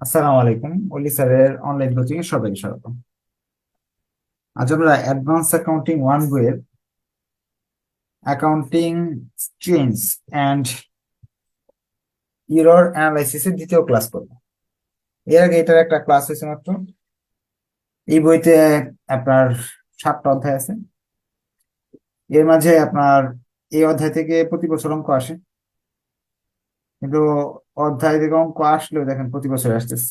আসসালামু আলাইকুম। অলি স্যারের অনলাইন কোচিং এ সবাইকে স্বাগত আজ আমরা অ্যাডভান্স অ্যাকাউন্টিং ওয়ান বইয়ের অ্যাকাউন্টিং চেঞ্জ অ্যান্ড ইরর অ্যানালাইসিসের দ্বিতীয় ক্লাস করব এর আগে এটার একটা ক্লাস হয়েছে মাত্র। এই বইতে আপনার সাতটা অধ্যায় আছে। এর মাঝে আপনার এই অধ্যায় থেকে প্রতি বছর অঙ্ক আসে। কিন্তু অধ্যায় থেকে অঙ্ক আসলেও দেখেন প্রতি বছর আসতেছে।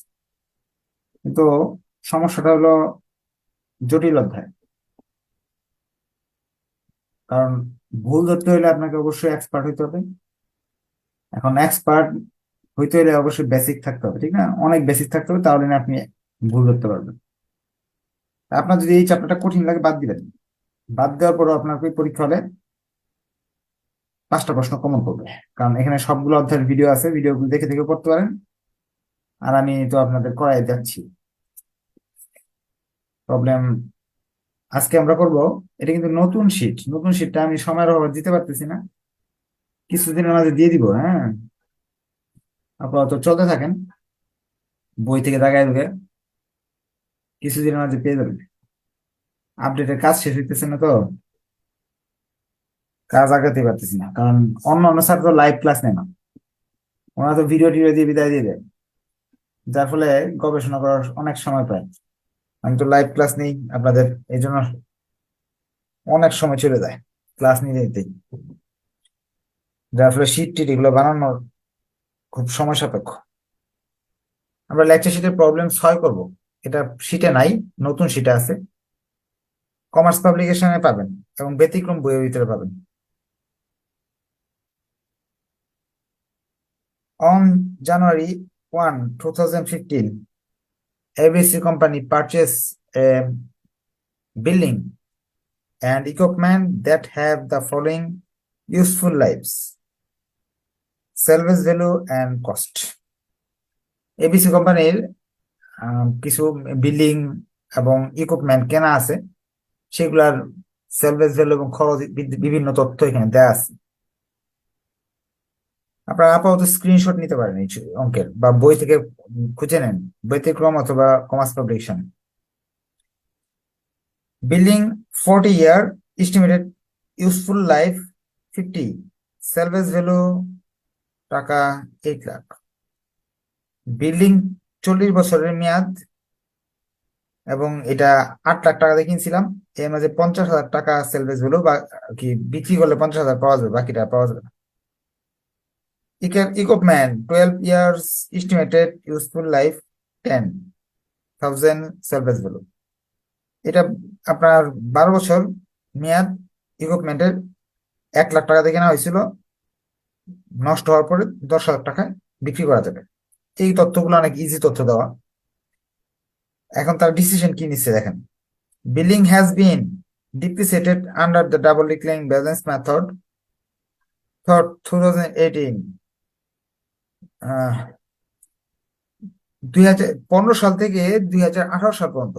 কিন্তু সমস্যাটা হলো জটিল অধ্যায়। কারণ ভুল ধরতে হলে আপনাকে অবশ্যই এক্সপার্ট হইতে হবে। এখন এক্সপার্ট হইতে হলে অবশ্যই বেসিক থাকতে হবে, ঠিক না? অনেক বেসিক থাকতে হবে, তাহলে না আপনি ভুল ধরতে পারবেন। আপনার যদি এই চ্যাপ্টারটা কঠিন লাগে, বাদ দিবেন। বাদ দেওয়ার পরও আপনার পরীক্ষা হলে পাঁচটা প্রশ্ন কমন করবে। কারণ এখানে সবগুলো অধ্যায়ের ভিডিও আছে ভিডিওগুলো দেখে দেখে পড়তে পারেন। আর আমি তো আপনাদের করাই যাচ্ছি। প্রবলেম আজকে আমরা করব, এটা কিন্তু নতুন শীট নতুন শীটটা আমি সময়ের অভাবে দিতে পারতেছি না। কিছুদিনের মাঝে দিয়ে দিব হ্যাঁ? আপাতত চলতে থাকেন। বই থেকে দাগায় দেবে কিছুদিনের মাঝে পেয়ে যাবেন। আপডেটের কাজ শেষ হইতেছে না তো। কাজ আগাতে পারতেছি না। কারণ অন্য অন্য স্যার তো লাইভ ক্লাস নেয় না। ওনারা তো ভিডিও টিডিও দিয়ে বিদায় দিয়ে দেয়। যার ফলে গবেষণা করার অনেক সময় পায়। আমি তো লাইভ ক্লাস নেই, আপনাদের এই জন্য অনেক সময় চলে যায় ক্লাস নিতে নিতেই যার ফলে শিট টিট এগুলো বানানোর খুব সময় সাপেক্ষ। আমরা লেকচার শিটের প্রবলেম ছয় করব। এটা শিটে নাই, নতুন শিটে আছে। কমার্স পাবলিকেশনে পাবেন এবং ব্যতিক্রম বইয়ের ভিতরে পাবেন। On January 1, 2015, ABC company purchased a building and equipment that have the following useful lives salvage value and cost ABC কোম্পানির কিছু বিল্ডিং এবং ইকুইপমেন্ট কেনা আছে সেগুলার সেলভেজ ভ্যালু এবং খরচ বিভিন্ন তথ্য এখানে দেয়া আছে আপনারা আপাতত স্ক্রিনশট নিতে পারেন এই অঙ্কের, বা বই থেকে খুঁজে নেন ব্যতিক্রম অথবা commerce publication building forty year estimated useful life fifty salvage value টাকা এইট লাখ বিল্ডিং চল্লিশ বছরের মেয়াদ, এবং এটা আট লাখ টাকা দিয়ে কিনছিলাম, এর মাঝে পঞ্চাশ হাজার টাকা সেলভেজ ভ্যালু বা কি বিক্রি করলে পঞ্চাশ হাজার পাওয়া যাবে, বাকিটা পাওয়া যাবে না। Equipment 12 years estimated useful life 10,000 salvage value. এটা আপনার বারো বছর মেয়াদ ইকুইপমেন্টের এক লাখ টাকা দিয়ে কেনা হয়েছিল। নষ্ট হওয়ার পরে দশ হাজার টাকায় বিক্রি করা যাবে। এই তথ্যগুলো অনেক ইজি তথ্য দেওয়া। এখন তার ডিসিশন কি নিচ্ছে দেখেন। Building has been depreciated under the double declining balance method thousand 2018 দুই হাজার, পনেরো সাল থেকে দুই হাজার আঠারো সাল পর্যন্ত।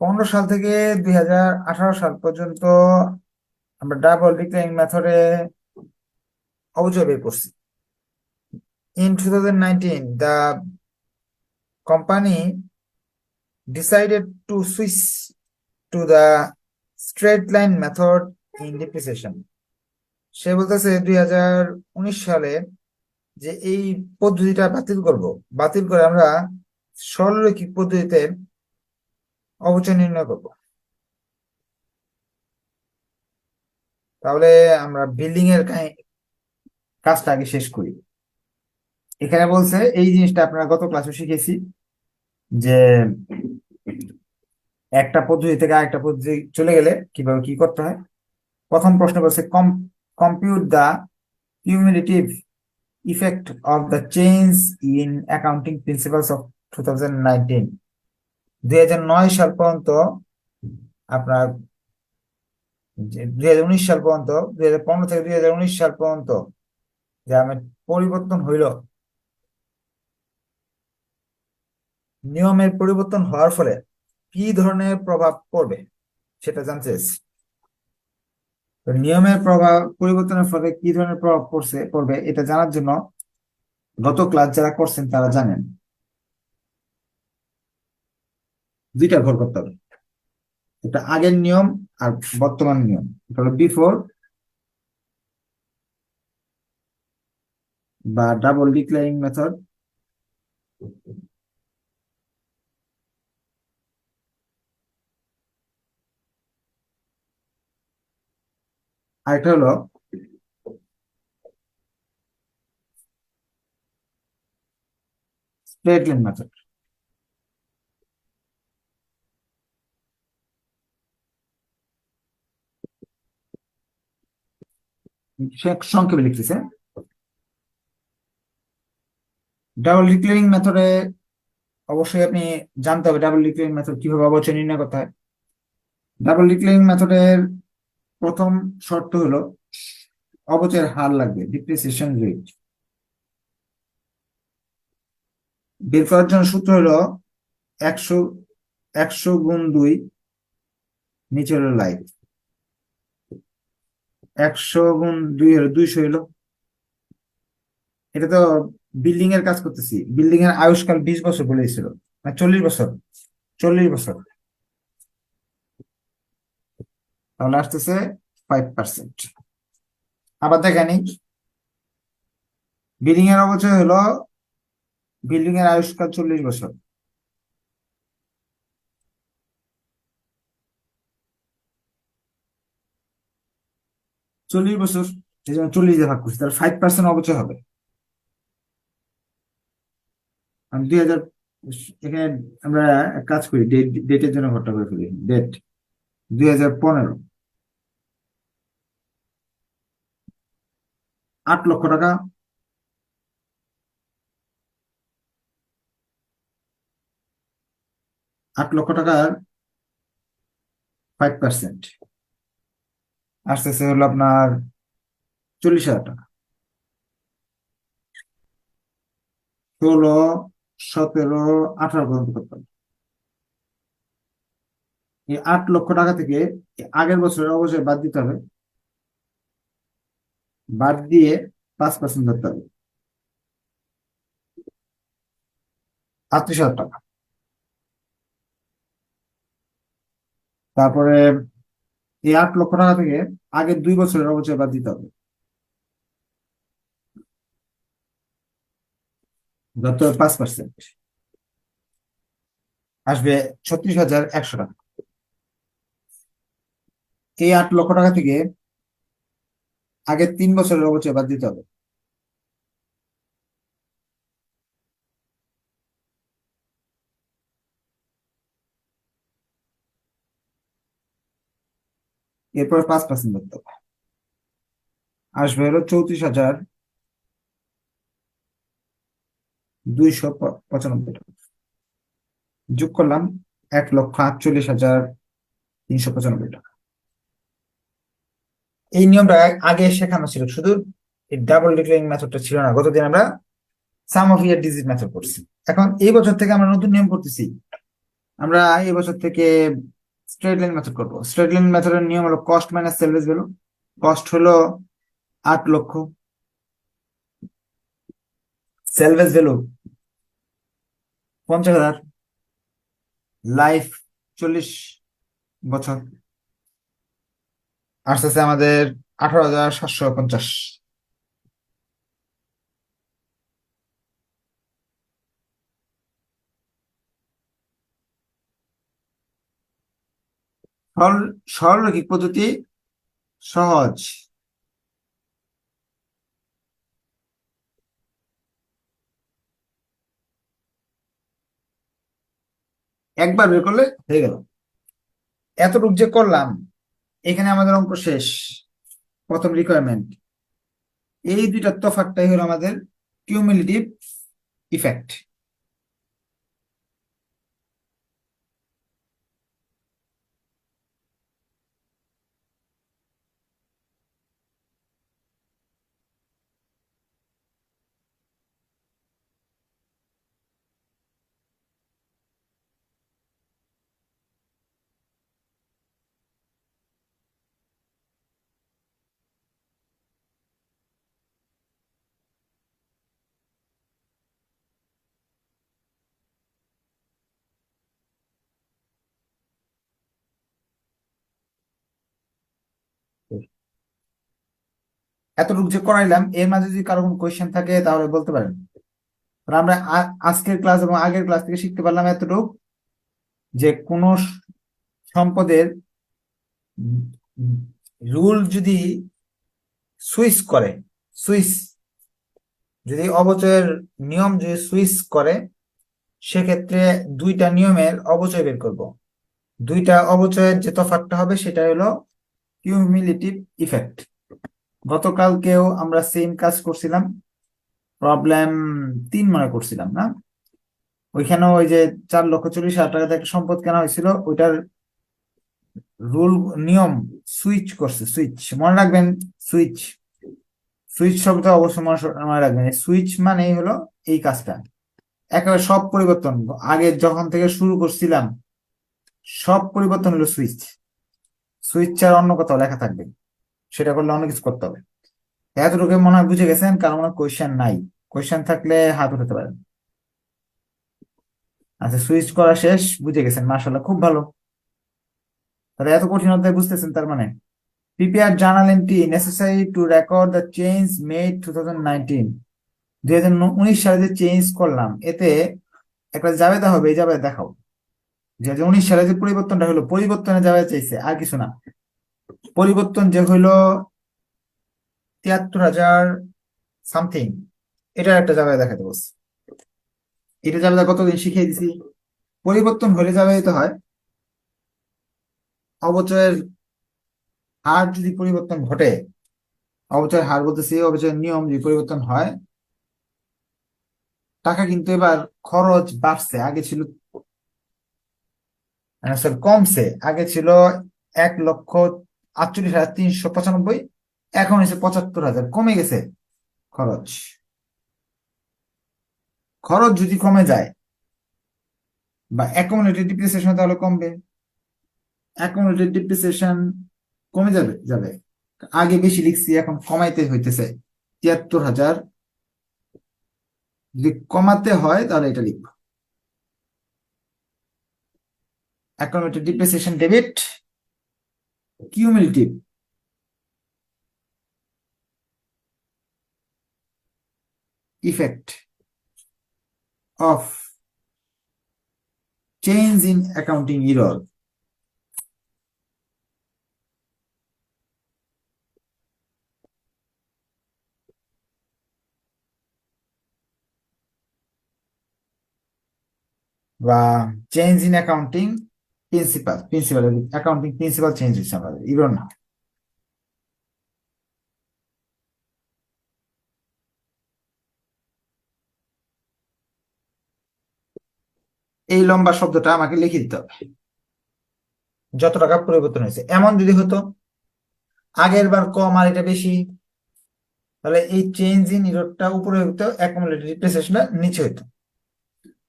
পনেরো সাল থেকে দুই হাজার আঠারো সাল পর্যন্ত আমরা ডাবল ডিক্লাইনিং মেথডে অবজয় বের করছি। In two thousand nineteen company decided to switch to the straight line method in depreciation সে বলতেছে দুই হাজার উনিশ সালে যে এই পদ্ধতিটা বাতিল করব। বাতিল করে আমরা সরলরৈখিক পদ্ধতিতে অবচয় নির্ণয় করব। তাহলে আমরা বিল্ডিং এর কাজটা আগে শেষ করি। এখানে বলছে, এই জিনিসটা আপনারা গত ক্লাসে শিখেছি যে একটা পদ্ধতি থেকে আরেকটা পদ্ধতি চলে গেলে কীভাবে কি করতে হয়? প্রথম প্রশ্ন বলছে কম compute the cumulative effect of the change in accounting principles of 2019 দুই হাজার নয় সাল পর্যন্ত আপনার দুই হাজার উনিশ সাল পর্যন্ত, দুই হাজার পনেরো থেকে দুই হাজার উনিশ সাল পর্যন্ত যে আমার পরিবর্তন হইল, নিয়মের পরিবর্তন হওয়ার ফলে কি ধরনের প্রভাব পড়বে সেটা জানতে চাইছি। নিয়মের প্রভাব, পরিবর্তনের ফলে কি ধরনের প্রভাব পড়ছে, পড়বে, এটা জানার জন্য গত ক্লাস যারা করছেন তারা জানেন। দুইটা ঘর করতে হবে। একটা আগের নিয়ম আর বর্তমান নিয়ম। এটা বিফোর বা ডাবল ডিক্লারিং মেথড আরেকটা হলো স্ট্রেট লাইন মেথড সংক্ষেপে লিখতেছে। ডাবল ডিক্লেয়ারিং মেথডে অবশ্যই আপনি জানতে হবে ডাবল ডিক্লেয়ারিং মেথড কীভাবে অবচয় নির্ণয় করতে হয়। ডাবল ডিক্লেয়ারিং মেথডের প্রথম শর্ত হলো অবচয়ের হার লাগবে ডিপ্রিসিয়েশন রেট বের করার জন্য সূত্র হলো একশো একশো গুণ দুই নিচে হলো লাইফ একশো গুণ দুই হলো দুইশো হলো। এটা তো বিল্ডিং এর কাজ করতেছি। বিল্ডিং এর আয়ুষ্কাল বিশ বছর বলেছিল মানে চল্লিশ বছর চল্লিশ বছর। তাহলে আসতেছে ফাইভ পার্সেন্ট আবার দেখেনি বিল্ডিং এর অবচয় হলো বিল্ডিং এর আয়ুষ্কাল চল্লিশ বছর। চল্লিশ বছর চল্লিশ দিয়ে ভাগ করছি, তাহলে ফাইভ পার্সেন্ট অবচয় হবে। আমি দুই হাজার, এখানে আমরা কাজ করি ডেট ডেটের জন্য ঘরটা করে ফেলি। ডেট দুই হাজার পনেরো। আট লক্ষ টাকা। আট লক্ষ টাকার ফাইভ পার্সেন্ট আসতেছে হলো আপনার চল্লিশ হাজার টাকা। ষোলো, সতেরো, আঠারো পর্যন্ত করতে হবে। এই আট লক্ষ টাকা থেকে আগের বছরের অবশ্যই বাদ দিতে হবে। বাদ দিয়ে পাঁচ পার্সেন্ট ধরতে হবে। আটত্রিশ হাজার টাকা। তারপরে এই আট লক্ষ টাকা থেকে আগের দুই বছরের অবচয় বাদ দিতে হবে। যত পাঁচ পার্সেন্ট আসবে ছত্রিশ হাজার একশো টাকা। এই আট লক্ষ টাকা থেকে আগের তিন বছরের অবচয় বাদ দিতে হবে। এরপর পাঁচ পার্সেন্ট ধরতে হবে আসবে হলো চৌত্রিশ হাজার দুইশো পঁচানব্বই টাকা। যোগ করলাম এক লক্ষ আটচল্লিশ হাজার তিনশো পঁচানব্বই টাকা। এই নিয়মটা আগে শেখানো ছিল, শুধু ডাবল ডিক্লেয়ারিং মেথডটা ছিল না। গতদিন আমরা sum of year digit method করছি। এখন এই বছর থেকে আমরা নতুন নিয়ম করতেছি। আমরা এই বছর থেকে স্ট্রেট লাইন মেথড করব। স্ট্রেট লাইন মেথডের নিয়ম হলো cost minus salvage value cost হলো আট লক্ষ। সেলভেজ ভ্যালু পঞ্চাশ হাজার। লাইফ চল্লিশ বছর। আসতেছে আমাদের আঠারো হাজার সাতশো পঞ্চাশ। সরল সরলরৈখিক পদ্ধতি সহজ। একবার বের করলে হয়ে গেল। এতটুক যে করলাম এখানে আমাদের অঙ্ক শেষ। প্রথম রিকোয়ারমেন্ট এই দুইটা তফাৎটাই হলো আমাদের কিউমিলেটিভ ইফেক্ট এতটুকু যে করাইলাম, এর মাঝে যদি কারও কোনো কোয়েশ্চেন থাকে, তাহলে বলতে পারেন। আমরা আজকের ক্লাস এবং আগের ক্লাস থেকে শিখতে পারলাম এতটুকু যে কোন সম্পদের রুল যদি সুইচ করে, সুইচ যদি অবচয়ের নিয়ম যদি সুইচ করে, সেক্ষেত্রে দুইটা নিয়মের অবচয় বের করব। দুইটা অবচয়ের যে তফাৎটা হবে, সেটা হলো কিউমিলেটিভ ইফেক্ট গতকালকেও আমরা সেম কাজ করছিলাম। প্রবলেম তিন মনে করছিলাম, না? ওইখানেও ওই যে চার লক্ষ চল্লিশ হাজার টাকাতে একটা সম্পদ কেনা হয়েছিল। ওইটার রুল নিয়ম সুইচ করছে সুইচ মনে রাখবেন সুইচ সুইচ শব্দ অবশ্যই মনে মনে রাখবেন। সুইচ মানেই হলো এই কাজটা। একেবারে সব পরিবর্তন। আগে যখন থেকে শুরু করছিলাম, সব পরিবর্তন হলো সুইচ সুইচ ছাড়া অন্য কোথাও লেখা থাকবে। সেটা করলে অন্য কিছু করতে হবে। এতটুকু মনে হয় বুঝে গেছেন, কারণ মনে কোয়েশ্চেন নাই। কোয়েশ্চেন থাকলে হাত উঠাতে পারেন। আচ্ছা সুইচ করা শেষ, বুঝে গেছেন মার্শাল্লাহ খুব ভালো। তাহলে এত কঠিন অধ্যায় বুঝতেছেন, তার মানে। Prepare journal entry necessary to record the change made two thousand nineteen দুই উনিশ সালে যে চেঞ্জ করলাম, এতে একটা জাবেদা হবে, এই জাবেদা দেখাও। দুই হাজার উনিশ সালে যে পরিবর্তনটা হলো পরিবর্তনে জাবেদা চাইছে, আর কিছু না। পরিবর্তন যে হইল তিয়াত্তর হাজার সামথিং, এটার একটা জায়গায় দেখাতে বলছে। এটা জাবেদা কতদিন শিখিয়ে দিছি, পরিবর্তন হলে জাবেদা হয়, অবচয়ের হার যদি পরিবর্তন ঘটে, অবচয়ের হার বলতেছি, অবচয়ের নিয়ম যদি পরিবর্তন হয়, টাকা কিন্তু এবার খরচ বাড়ছে, আগে ছিল সরি কমছে, আগে ছিল এক লক্ষ আটচল্লিশ হাজার তিনশো পঁচানব্বই, এখন হচ্ছে পঁচাত্তর হাজার। কমে গেছে খরচ। খরচ যদি কমে যায়, বা অ্যাকুমুলেটেড ডিপ্রিসিয়েশন তাহলে কমবে। অ্যাকুমুলেটেড ডিপ্রিসিয়েশন কমে যাবে যাবে। আগে বেশি লিখছি, এখন কমাইতে হইতেছে তিয়াত্তর হাজার। যদি কমাতে হয়, তাহলে এটা লিখব। Accumulated depreciation debit cumulative effect of change in accounting error বা change in accounting principle principle accounting principle change হচ্ছে আমাদের এগুলো না এই লম্বা শব্দটা আমাকে লিখে দিতে হবে। যত টাকা পরিবর্তন হয়েছে, এমন যদি হতো, আগের বার কম আর এটা বেশি, তাহলে এই চেঞ্জ ইন ইরোডটা উপরে হতো অ্যাকুমুলেটেড ডিপ্রিসিয়েশনটা নিচে হতো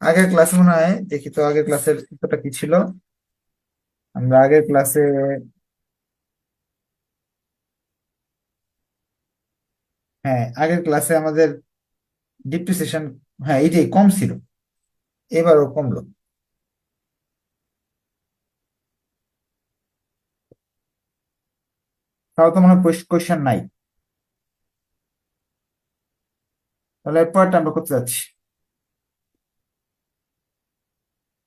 আগের ক্লাসে মনে হয়, দেখি তো আগের ক্লাসের কি ছিল? আমরা আগের ক্লাসে হ্যাঁ আগের ক্লাসে আমাদের ডিপ্রিসিয়েশন হ্যাঁ এইটাই কম ছিল। এবারও কমলো। তাও তো মনে হয় কোয়েশ্চেন নাই। তাহলে এরপরটা আমরা করতে যাচ্ছি।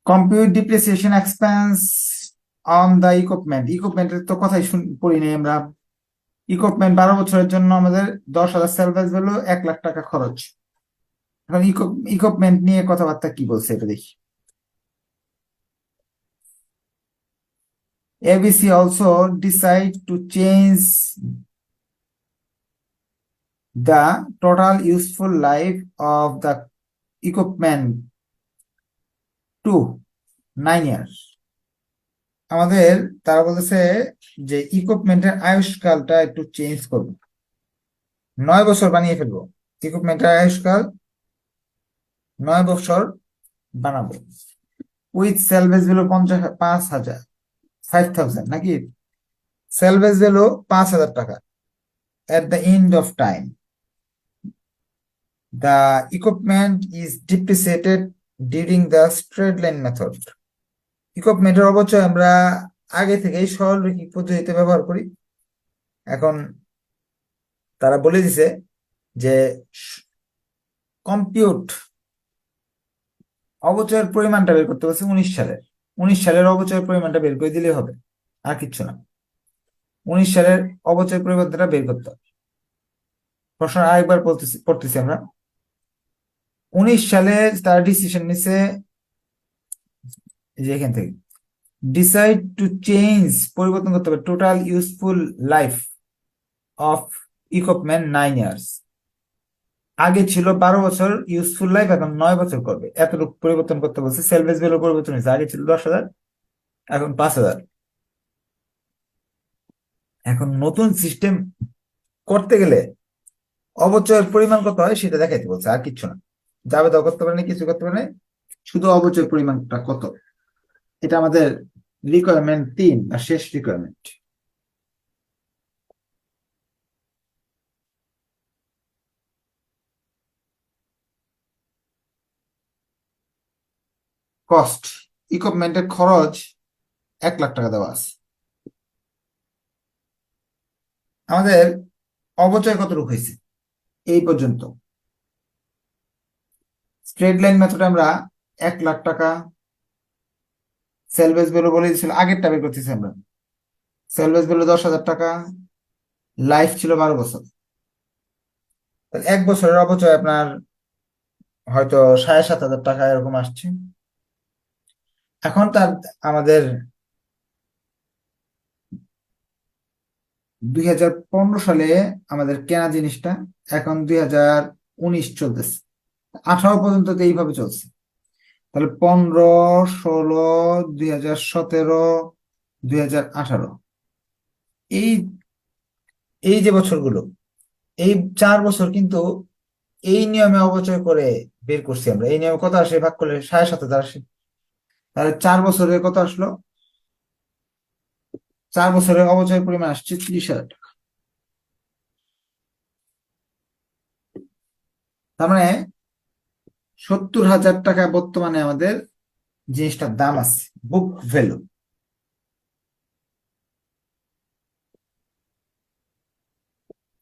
Compute depreciation expense on the equipment ইকুইপমেন্টের তো কথাই পড়ি নাই আমরা। ইকুইপমেন্ট বারো বছরের জন্য আমাদের দশ হাজার সেলভেজ ভ্যালু এক লাখ টাকা খরচ। এখন ইকুইপমেন্ট নিয়ে কথাবার্তা কি বলছে এটা দেখি। ABC also decide to change the total useful life of the equipment to nine years. আমাদের তারা বলতেছে যে ইকুইপমেন্টের আয়ুষ্কালটা একটু চেঞ্জ করব। নয় বছর বানিয়ে ফেলব। ইকুইপমেন্টের আয়ুষ্কাল নয় বছর বানাবো। উইথ সেলভেজ ভ্যালু পঞ্চাশ, পাঁচ হাজার ফাইভ থাউজেন্ড নাকি? সেলভেজ ভ্যালু পাঁচ হাজার টাকা at the end of time the equipment is depreciated during the straight line method ইকুইপমেন্টের অবচয় আমরা আগে থেকেই সরলরৈখিক পদ্ধতিতে ব্যবহার করি। এখন তারা বলে দিছে যে কম্পিউট অবচয়ের পরিমাণটা বের করতে বলছে উনিশ সালের। উনিশ সালের অবচয়ের পরিমাণটা বের করে দিলেই হবে, আর কিচ্ছু না। উনিশ সালের অবচয় পরিবর্তনটা বের করতে হবে। প্রশ্ন আরেকবার পড়তেছি আমরা। উনিশ সালে তারা ডিসিশন নিছে যে এখান থেকে ডিসাইড টু চেঞ্জ পরিবর্তন করতে হবে total useful life of equipment nine years আগে ছিল বারো বছর ইউজফুল লাইফ এখন নয় বছর করবে। এতটুকু পরিবর্তন করতে বলছে সেলভেজ ভ্যালু পরিবর্তন হয়েছে, আগে ছিল দশ হাজার, এখন পাঁচ হাজার। এখন নতুন সিস্টেম করতে গেলে অবচয়ের পরিমাণ কত হয় সেটা দেখাইতে বলছে, আর কিচ্ছু না। যাবে দাও, করতে পারে না কিছু করতে পারে না শুধু অবচয়ের পরিমাণটা কত? এটা আমাদের রিকোয়ারমেন্ট তিন বা শেষ রিকোয়ারমেন্ট কস্ট ইকুইপমেন্টের খরচ এক লাখ টাকা দেওয়া আছে। আমাদের অবচয় কতটুকু হয়েছে? এই পর্যন্ত। স্ট্রেট লাইন মেথডে আমরা এক লাখ টাকা সেলভেজ ভ্যালু বলে দিয়েছিল আগেরটা বের করতেছি আমরা। সেলভেজ ভ্যালু দশ হাজার টাকা, লাইফ ছিল বারো বছর। এক বছরের অবচয় আপনার হয়তো সাড়ে সাত হাজার টাকা এরকম আসছে। এখন তার আমাদের দুই হাজার পনেরো সালে আমাদের কেনা জিনিসটা এখন দুই হাজার উনিশ চলতেছে। আঠারো পর্যন্ত এইভাবে চলছে। তাহলে পনেরো, ষোলো, দুই হাজার সতেরো, দুই হাজার আঠারো। এই এই যে বছরগুলো, এই চার বছর কিন্তু এই নিয়মে অবচয় করে বের করছি আমরা। এই নিয়মে কত আসে? ভাগ করলে সাড়ে সাত হাজার আসে। তাহলে চার বছরের কত আসলো? চার বছরের অবচয়ের পরিমাণ আসছে ত্রিশ হাজার টাকা। তার মানে সত্তর হাজার টাকা বর্তমানে আমাদের জিনিসটার দাম আছে বুক ভ্যালু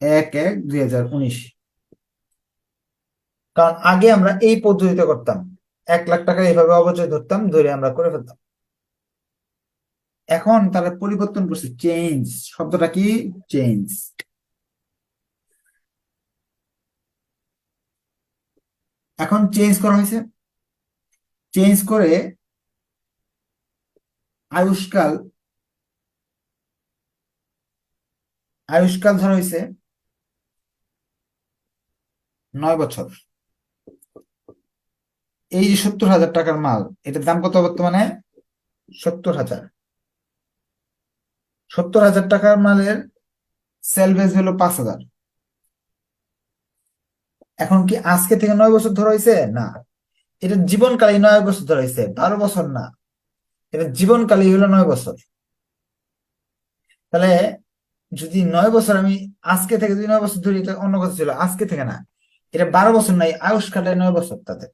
এক এক দুই হাজার উনিশ। কারণ আগে আমরা এই পদ্ধতিতে করতাম, এক লাখ টাকা এইভাবে অবচয় ধরতাম, ধরে আমরা করে ফেলতাম। এখন তারা পরিবর্তন করছে চেঞ্জ শব্দটা কি? চেঞ্জ এখন চেঞ্জ করা হয়েছে। চেঞ্জ করে আয়ুষ্কাল আয়ুষ্কাল ধরা হয়েছে নয় বছর। এই যে সত্তর হাজার টাকার মাল, এটার দাম কত বর্তমানে? সত্তর হাজার। সত্তর হাজার টাকার মালের সেলভেজ হলো পাঁচ হাজার। এখন কি আজকে থেকে নয় বছর ধরা হয়েছে না। এটা জীবনকালে নয় বছর ধরা হয়েছে বারো বছর না। এটা জীবনকালে হলো নয় বছর। তাহলে যদি নয় বছর আমি আজকে থেকে যদি নয় বছর ধরি, এটা অন্য কথা ছিল, আজকে থেকে না। এটা বারো বছর নাই আয়ুষ্কালে নয় বছর তাদের।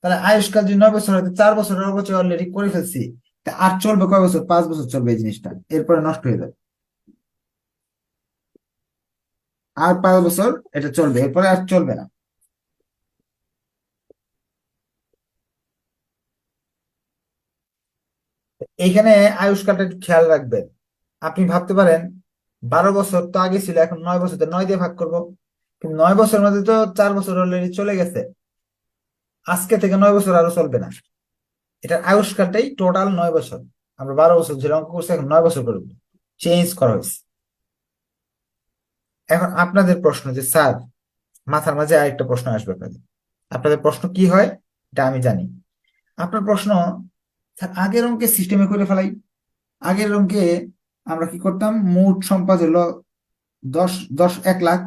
তাহলে আয়ুষ্কাল যদি নয় বছর হয়তো চার বছরের অবচয় অলরেডি করে ফেলছি। আর চলবে কয় বছর? পাঁচ বছর চলবে এই জিনিসটা, এরপরে নষ্ট হয়ে যাবে। আর পাঁচ বছর এটা চলবে, এরপরে আর চলবে না। এইখানে আয়ুষ্কালটা একটু খেয়াল রাখবেন। আপনি ভাবতে পারেন, বারো বছর তো আগে ছিল, এখন নয় বছর নয় দিয়ে ভাগ করব। কিন্তু নয় বছরের মধ্যে তো চার বছর অলরেডি চলে গেছে। আজকে থেকে নয় বছর আরও চলবে না। এটার আয়ুষ্কালটাই টোটাল নয় বছর। আমরা বারো বছর যে অঙ্ক করছি, এখন নয় বছর করব চেঞ্জ করা হয়েছে। এখন আপনাদের প্রশ্ন যে, স্যার, মাথার মাঝে আরেকটা প্রশ্ন আসবে আপনাদের। আপনাদের প্রশ্ন কি হয়? এটা আমি জানি। আপনার প্রশ্ন, স্যার, আগের অঙ্কে সিস্টেমে করে ফেলাই। আগের অঙ্কে আমরা কি করতাম? মোট সম্পদ হলো দশ দশ, এক লাখ।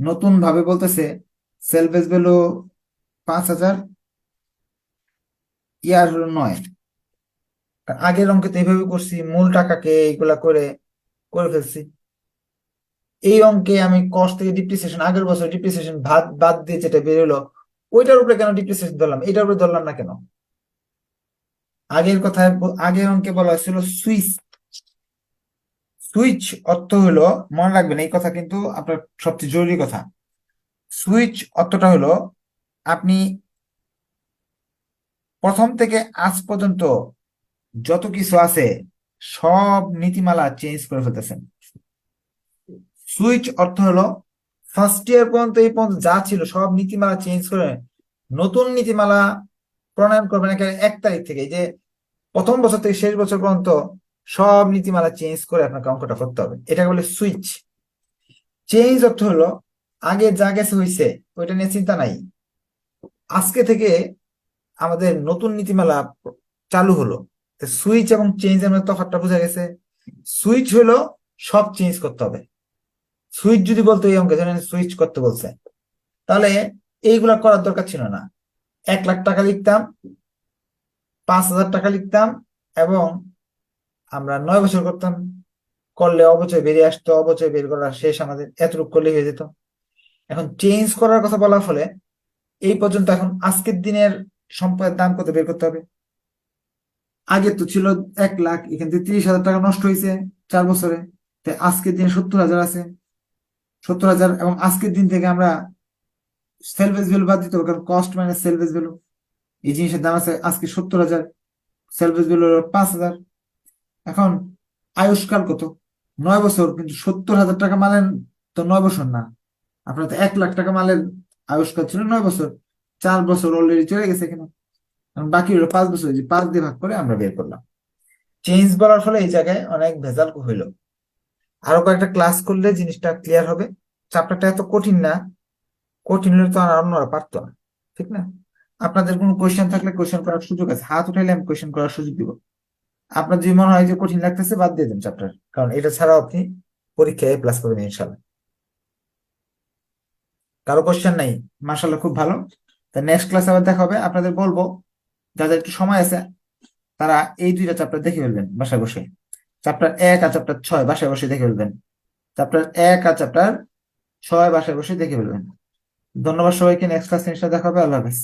নতুন ভাবে বলতেছে সেলভেজ ভ্যালু পাঁচ হাজার ইয়ার হলো নয়। আগের অঙ্কে তো এইভাবে করছি, মূল টাকাকে এইগুলা করে করে ফেলছি। এই অঙ্কে আমি কস্ট থেকে ডিপ্রিসিয়েশন আগের বছর ডিপ্রিসিয়েশন বাদ বাদ দিয়ে যেটা বেরোলো, ওইটার উপরে কেন ডিপ্রিসিয়েশন ধরলাম? এটার উপরে ধরলাম না কেন? আগের কথায় আগের অঙ্কে বলা হয়েছিল সুইচ। সুইচ অর্থ হলো, মনে রাখবেন এই কথা কিন্তু আপনার সবচেয়ে জরুরি কথা। সুইচ অর্থটা হলো, আপনি প্রথম থেকে আজ পর্যন্ত যত কিছু আছে, সব নীতিমালা চেঞ্জ করে ফেলতেছেন। সুইচ অর্থ হলো ফার্স্ট ইয়ার পর্যন্ত, এই পর্যন্ত যা ছিল, সব নীতিমালা চেঞ্জ করে নতুন নীতিমালা প্রণয়ন করবেন একেবারে এক তারিখ থেকে। যে প্রথম বছর থেকে শেষ বছর পর্যন্ত সব নীতিমালা চেঞ্জ করে আপনাকে অঙ্কটা করতে হবে। এটাকে বলে সুইচ চেঞ্জ অর্থ হলো, আগে যা গেছে হয়েছে ওইটা নিয়ে চিন্তা নাই। আজকে থেকে আমাদের নতুন নীতিমালা চালু হলো। সুইচ এবং চেঞ্জ মধ্যে তফাৎটা বোঝা গেছে। সুইচ হলো সব চেঞ্জ করতে হবে। সুইচ যদি বলতো, এই অঙ্কে ধরেন সুইচ করতে বলছে। তাহলে এইগুলা করার দরকার ছিল না। এক লাখ টাকা লিখতাম, পাঁচ হাজার টাকা লিখতাম, এবং আমরা নয় বছর করতাম। করলে অবচয় বেরিয়ে আসতো অবচয় বের করা শেষ আমাদের এতটুকু করলে হয়ে যেত। এখন চেঞ্জ করার কথা বলার ফলে এই পর্যন্ত এখন আজকের দিনের সম্পদের দাম কত বের করতে হবে? আগে তো ছিল এক লাখ, এখান থেকে তিরিশ হাজার টাকা নষ্ট হয়েছে চার বছরে। তাই আজকের দিনে সত্তর হাজার আছে। সত্তর হাজার এবং আজকের দিন থেকে আমরা সেলভেজ ভ্যালু বাদ দিতে হবে, কারণ কস্ট মাইনাস সেলভেজ ভ্যালু এই জিনিসের দাম আছে আজকে সত্তর হাজার সেলভেজ ভ্যালু পাঁচ হাজার। এখন আয়ুষ্কাল কত? নয় বছর, কিন্তু সত্তর হাজার টাকা মালের তো নয় বছর না। আপনার তো এক লাখ টাকা মালের আয়ুষ্কাল ছিল নয় বছর, চার বছর অলরেডি চলে গেছে এখানে। বাকি হলো পাঁচ বছর পাঁচ দিয়ে ভাগ করে আমরা বের করলাম। চেঞ্জ বলার ফলে এই জায়গায় অনেক ভেজাল হইল। আরও কয়েকটা ক্লাস করলে জিনিসটা ক্লিয়ার হবে। চ্যাপ্টারটা এত কঠিন না। কঠিন হলে তো আর অন্যরা পারতো না, ঠিক না? আপনাদের কোনো কোয়েশ্চেন থাকলে কোয়েশ্চেন করার সুযোগ আছে। হাত উঠাইলে আমি কোয়েশ্চেন করার সুযোগ দিব। আপনার যদি মনে হয় যে কঠিন লাগতেছে, বাদ দিয়ে দেন চ্যাপ্টার কারণ এটা ছাড়াও আপনি পরীক্ষায় প্লাস করবেন ইনশাল্লাহ কারও কোয়েশ্চেন নাই। মার্শাল্লাহ খুব ভালো। তা নেক্সট ক্লাস আবার দেখা হবে। আপনাদের বলব, যাদের একটু সময় আছে, তারা এই দুইটা চ্যাপ্টার দেখে ফেলবেন বাসায় বসে। চ্যাপ্টার এক আর চ্যাপ্টার ছয় বাসায় বসে দেখে ফেলবেন। চ্যাপ্টার এক আর চ্যাপ্টার ছয় বাসায় বসে দেখে ফেলবেন। ধন্যবাদ সবাইকে। নেক্সট ক্লাস জিনিসটা দেখাবে আল্লাহ হাফেজ।